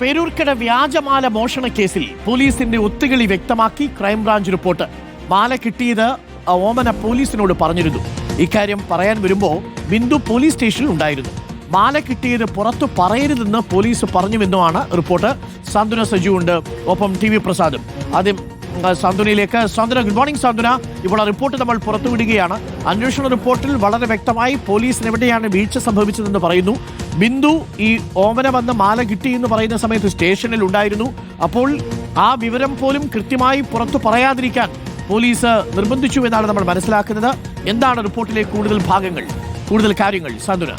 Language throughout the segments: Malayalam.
പേരൂർക്കട വ്യാജമാല മോഷണ കേസിൽ പോലീസിന്റെ ഒത്തുകളി വ്യക്തമാക്കി ക്രൈംബ്രാഞ്ച് റിപ്പോർട്ട്. മാല കിട്ടിയത് ഓമന പോലീസിനോട് പറഞ്ഞിരുന്നു. ഇക്കാര്യം പറയാൻ വരുമ്പോൾ ബിന്ദു പോലീസ് സ്റ്റേഷനിൽ ഉണ്ടായിരുന്നു. മാല കിട്ടിയത് പുറത്തു പറയരുതെന്ന് പോലീസ് പറഞ്ഞുവെന്നുമാണ് റിപ്പോർട്ട്. സാന്ത്വന സജു ഉണ്ട് ഒപ്പം ടി വി പ്രസാദും. ആദ്യം സാന്ത്വനയിലേക്ക്. സാന്ത്വന ഗുഡ് മോർണിംഗ് സാന്ത്വന. ഇപ്പോൾ റിപ്പോർട്ട് നമ്മൾ പുറത്തുവിടുകയാണ്. അന്വേഷണ റിപ്പോർട്ടിൽ വളരെ വ്യക്തമായി പോലീസിന് എവിടെയാണ് വീഴ്ച സംഭവിച്ചതെന്ന് പറയുന്നു. ബിന്ദു ഈ ഓമന വന്ന് മാല കിട്ടി എന്ന് പറയുന്ന സമയത്ത് സ്റ്റേഷനിൽ ഉണ്ടായിരുന്നു. അപ്പോൾ ആ വിവരം പോലും കൃത്യമായി പുറത്തു പറയാതിരിക്കാൻ പോലീസ് നിർബന്ധിച്ചു എന്നാണ് നമ്മൾ മനസ്സിലാക്കുന്നത്. എന്താണ് റിപ്പോർട്ടിലെ കൂടുതൽ ഭാഗങ്ങൾ കൂടുതൽ കാര്യങ്ങൾ? സാന്ത്വന.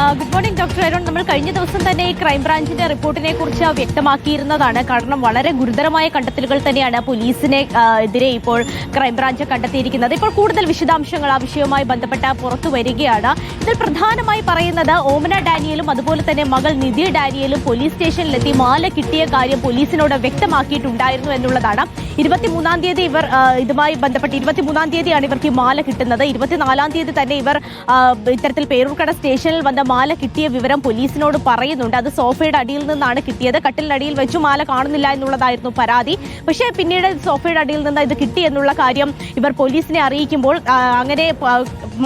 Good morning doctor Arun. നമ്മൾ കഴിഞ്ഞ ദിവസം തന്നെ ഈ ക്രൈംബ്രാഞ്ചിന്റെ റിപ്പോർട്ടിനെ കുറിച്ച് വ്യക്തമാക്കിയിരുന്നതാണ്. കാരണം വളരെ ഗുരുതരമായ കണ്ടെത്തലുകൾ തന്നെയാണ് പോലീസിനെ എതിരെ ഇപ്പോൾ ക്രൈംബ്രാഞ്ച് കണ്ടെത്തിയിരിക്കുന്നത്. ഇപ്പോൾ കൂടുതൽ വിശദാംശങ്ങൾ ആ വിഷയവുമായി ബന്ധപ്പെട്ട പുറത്തു വരികയാണ്. ഇതിൽ പ്രധാനമായി പറയുന്നത് ഓമന ഡാനിയലും അതുപോലെ തന്നെ മകൾ നിധി ഡാനിയലും പോലീസ് സ്റ്റേഷനിലെത്തി മാല കിട്ടിയ കാര്യം പോലീസിനോട് വ്യക്തമാക്കിയിട്ടുണ്ടായിരുന്നു എന്നുള്ളതാണ്. ഇരുപത്തിമൂന്നാം തീയതി ഇവർ ഇതുമായി ബന്ധപ്പെട്ട് ഇരുപത്തിമൂന്നാം തീയതിയാണ് ഇവർക്ക് ഈ മാല കിട്ടുന്നത്. ഇരുപത്തിനാലാം തീയതി തന്നെ ഇവർ ഇത്തരത്തിൽ പേരൂർക്കട സ്റ്റേഷനിൽ വന്ന മാല കിട്ടിയ വിവരം പോലീസിനോട് പറയുന്നുണ്ട്. അത് സോഫയുടെ അടിയിൽ നിന്നാണ് കിട്ടിയത്. കട്ടിലിനടിയിൽ വെച്ചു മാല കാണുന്നില്ല എന്നുള്ളതായിരുന്നു പരാതി. പക്ഷേ പിന്നീട് സോഫയുടെ അടിയിൽ നിന്ന് ഇത് കിട്ടി എന്നുള്ള കാര്യം ഇവർ പോലീസിനെ അറിയിക്കുമ്പോൾ അങ്ങനെ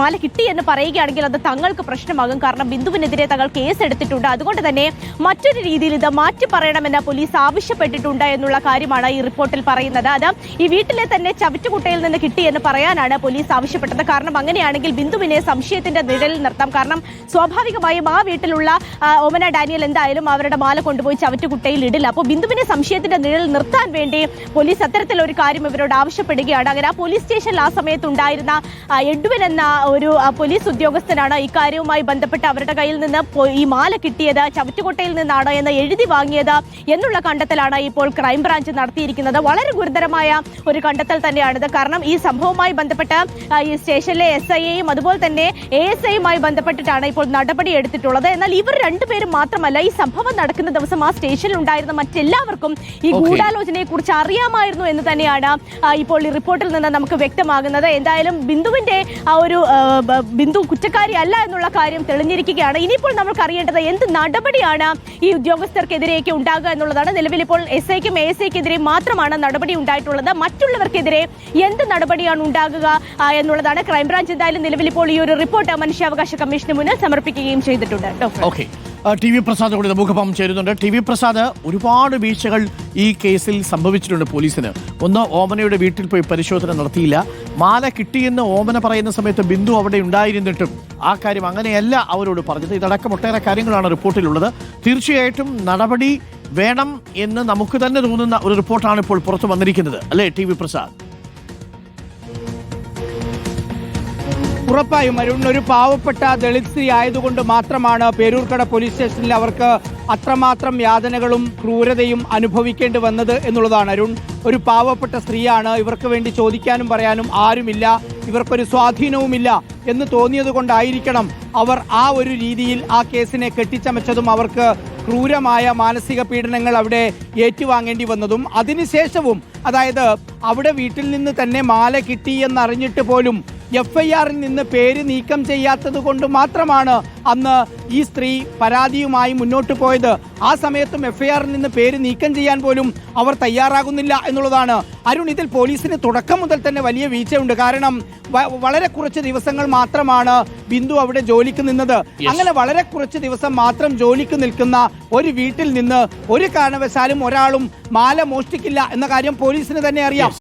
മാല കിട്ടി എന്ന് പറയുകയാണെങ്കിൽ അത് തങ്ങൾക്ക് പ്രശ്നമാകും. കാരണം ബിന്ദുവിനെതിരെ തങ്ങൾ കേസ് എടുത്തിട്ടുണ്ട് അതുകൊണ്ട് തന്നെ മറ്റൊരു രീതിയിൽ ഇത് മാറ്റി പറയണമെന്ന് പോലീസ് ആവശ്യപ്പെട്ടിട്ടുണ്ട് എന്നുള്ള കാര്യമാണ് ഈ റിപ്പോർട്ടിൽ പറയുന്നത്. അത് ഈ വീട്ടിലെ തന്നെ ചവിറ്റുകുട്ടയിൽ നിന്ന് കിട്ടി എന്ന് പറയാനാണ് പോലീസ് ആവശ്യപ്പെട്ടത്. കാരണം അങ്ങനെയാണെങ്കിൽ ബിന്ദുവിനെ സംശയത്തിന്റെ നിഴലിൽ നിർത്താം. കാരണം സ്വാഭാവികമായും ആ വീട്ടിലുള്ള ഒമന ഡാനിയൽ എന്തായാലും അവരുടെ മാല കൊണ്ടുപോയി ചവറ്റുകുട്ടയിൽ ഇടില്ല. അപ്പോൾ ബിന്ദുവിനെ സംശയത്തിന്റെ നിഴൽ നിർത്താൻ വേണ്ടി പോലീസ് അത്തരത്തിലൊരു കാര്യം ഇവരോട് ആവശ്യപ്പെടുകയാണ്. അങ്ങനെ ആ പോലീസ് സ്റ്റേഷനിൽ ആ സമയത്ത് ഉണ്ടായിരുന്ന എഡ്വിൻ എന്ന ഒരു പോലീസ് ഉദ്യോഗസ്ഥനാണ് ഇക്കാര്യവുമായി ബന്ധപ്പെട്ട് അവരുടെ കയ്യിൽ നിന്ന് ഈ മാല കിട്ടിയത് ചവറ്റുകുട്ടയിൽ നിന്നാണ് എന്ന് എഴുതി വാങ്ങിയത് എന്നുള്ള കണ്ടെത്തലാണ് ഇപ്പോൾ ക്രൈംബ്രാഞ്ച് നടത്തിയിരിക്കുന്നത്. വളരെ ഗുരുതരമായ ഒരു കണ്ടെത്തൽ തന്നെയാണിത് കാരണം ഈ സംഭവവുമായി ബന്ധപ്പെട്ട് ഈ സ്റ്റേഷനിലെ എസ് ഐയെയും അതുപോലെ തന്നെ എ എസ് ഐയുമായി ബന്ധപ്പെട്ടിട്ടാണ് ഇപ്പോൾ നടപടി എടുത്തിട്ടുള്ളത്. എന്നാൽ ഇവർ രണ്ടുപേരും മാത്രമല്ല ഈ സംഭവം നടക്കുന്ന ദിവസം ആ സ്റ്റേഷനിൽ ഉണ്ടായിരുന്ന മറ്റെല്ലാവർക്കും ഈ ഗൂഢാലോചനയെ കുറിച്ച് അറിയാമായിരുന്നു എന്ന് തന്നെയാണ് ഇപ്പോൾ ഈ റിപ്പോർട്ടിൽ നിന്ന് നമുക്ക് വ്യക്തമാകുന്നത്. എന്തായാലും ബിന്ദുവിന്റെ ആ ഒരു ബിന്ദു കുറ്റക്കാരി അല്ല എന്നുള്ള കാര്യം തെളിഞ്ഞിരിക്കുകയാണ്. ഇനിയിപ്പോൾ നമുക്ക് അറിയേണ്ടത് എന്ത് നടപടിയാണ് ഈ ഉദ്യോഗസ്ഥർക്കെതിരെയൊക്കെ ഉണ്ടാകുക എന്നുള്ളതാണ്. നിലവിൽ ഇപ്പോൾ എസ് ഐക്കും എ എസ് ഐക്കെതിരെ മാത്രമാണ് നടപടി ഉണ്ടായിട്ടുള്ളത്. മറ്റുള്ളവർക്കെതിരെ എന്ത് നടപടിയാണ് ഉണ്ടാകുക എന്നുള്ളതാണ്. ക്രൈംബ്രാഞ്ച് എന്തായാലും നിലവിൽ ഇപ്പോൾ ഈ ഒരു റിപ്പോർട്ട് മനുഷ്യാവകാശ കമ്മീഷന് മുന്നിൽ സമർപ്പിക്കുകയും ചെയ്തിട്ടുണ്ട്. കേട്ടോ ഓക്കെ. ടി വി പ്രസാദ് കൂടി മുഖപം ചേരുന്നുണ്ട്. ടി വി പ്രസാദ് ഒരുപാട് വീഴ്ചകൾ ഈ കേസിൽ സംഭവിച്ചിട്ടുണ്ട് പോലീസിന്. ഒന്ന് ഓമനയുടെ വീട്ടിൽ പോയി പരിശോധന നടത്തിയില്ല. മാല കിട്ടിയെന്ന് ഓമന പറയുന്ന സമയത്ത് ബിന്ദു അവിടെ ഉണ്ടായിരുന്നിട്ടും ആ കാര്യം അങ്ങനെയല്ല അവരോട് പറഞ്ഞത്. ഇതടക്കം ഒട്ടേറെ കാര്യങ്ങളാണ് റിപ്പോർട്ടിലുള്ളത്. തീർച്ചയായിട്ടും നടപടി വേണം എന്ന് നമുക്ക് തന്നെ തോന്നുന്ന ഒരു റിപ്പോർട്ടാണ് ഇപ്പോൾ പുറത്തു വന്നിരിക്കുന്നത്. അല്ലേ ടി വി പ്രസാദ്? ഉറപ്പായും അരുൺ ഒരു പാവപ്പെട്ട ദളിത് സ്ത്രീ ആയതുകൊണ്ട് മാത്രമാണ് പേരൂർക്കട പോലീസ് സ്റ്റേഷനിൽ അവർക്ക് അത്രമാത്രം യാതനകളും ക്രൂരതയും അനുഭവിക്കേണ്ടി വന്നത് എന്നുള്ളതാണ്. അരുൺ ഒരു പാവപ്പെട്ട സ്ത്രീയാണ്. ഇവർക്ക് വേണ്ടി ചോദിക്കാനും പറയാനും ആരുമില്ല. ഇവർക്കൊരു സ്വാധീനവുമില്ല എന്ന് തോന്നിയത് കൊണ്ടായിരിക്കണം അവർ ആ ഒരു രീതിയിൽ ആ കേസിനെ കെട്ടിച്ചമച്ചതും അവർക്ക് ക്രൂരമായ മാനസിക പീഡനങ്ങൾ അവിടെ ഏറ്റുവാങ്ങേണ്ടി വന്നതും. അതിനുശേഷവും അതായത് അവിടെ വീട്ടിൽ നിന്ന് തന്നെ മാല കിട്ടി എന്നറിഞ്ഞിട്ട് പോലും എഫ് ഐ ആറിൽ നിന്ന് പേര് നീക്കം ചെയ്യാത്തത് കൊണ്ട് മാത്രമാണ് അന്ന് ഈ സ്ത്രീ പരാതിയുമായി മുന്നോട്ട് പോയത്. ആ സമയത്തും എഫ് ഐ ആറിൽ നിന്ന് പേര് നീക്കം ചെയ്യാൻ പോലും അവർ തയ്യാറാകുന്നില്ല എന്നുള്ളതാണ്. അരുൺ ഇതിൽ പോലീസിന് തുടക്കം മുതൽ തന്നെ വലിയ വീഴ്ചയുണ്ട്. കാരണം വളരെ കുറച്ച് ദിവസങ്ങൾ മാത്രമാണ് ബിന്ദു അവിടെ ജോലിക്ക് നിന്നത്. അങ്ങനെ വളരെ കുറച്ച് ദിവസം മാത്രം ജോലിക്ക് നിൽക്കുന്ന ഒരു വീട്ടിൽ നിന്ന് ഒരു കാരണവശാലും ഒരാളും മാല മോഷ്ടിക്കില്ല എന്ന കാര്യം പോലീസിന് തന്നെ അറിയാം.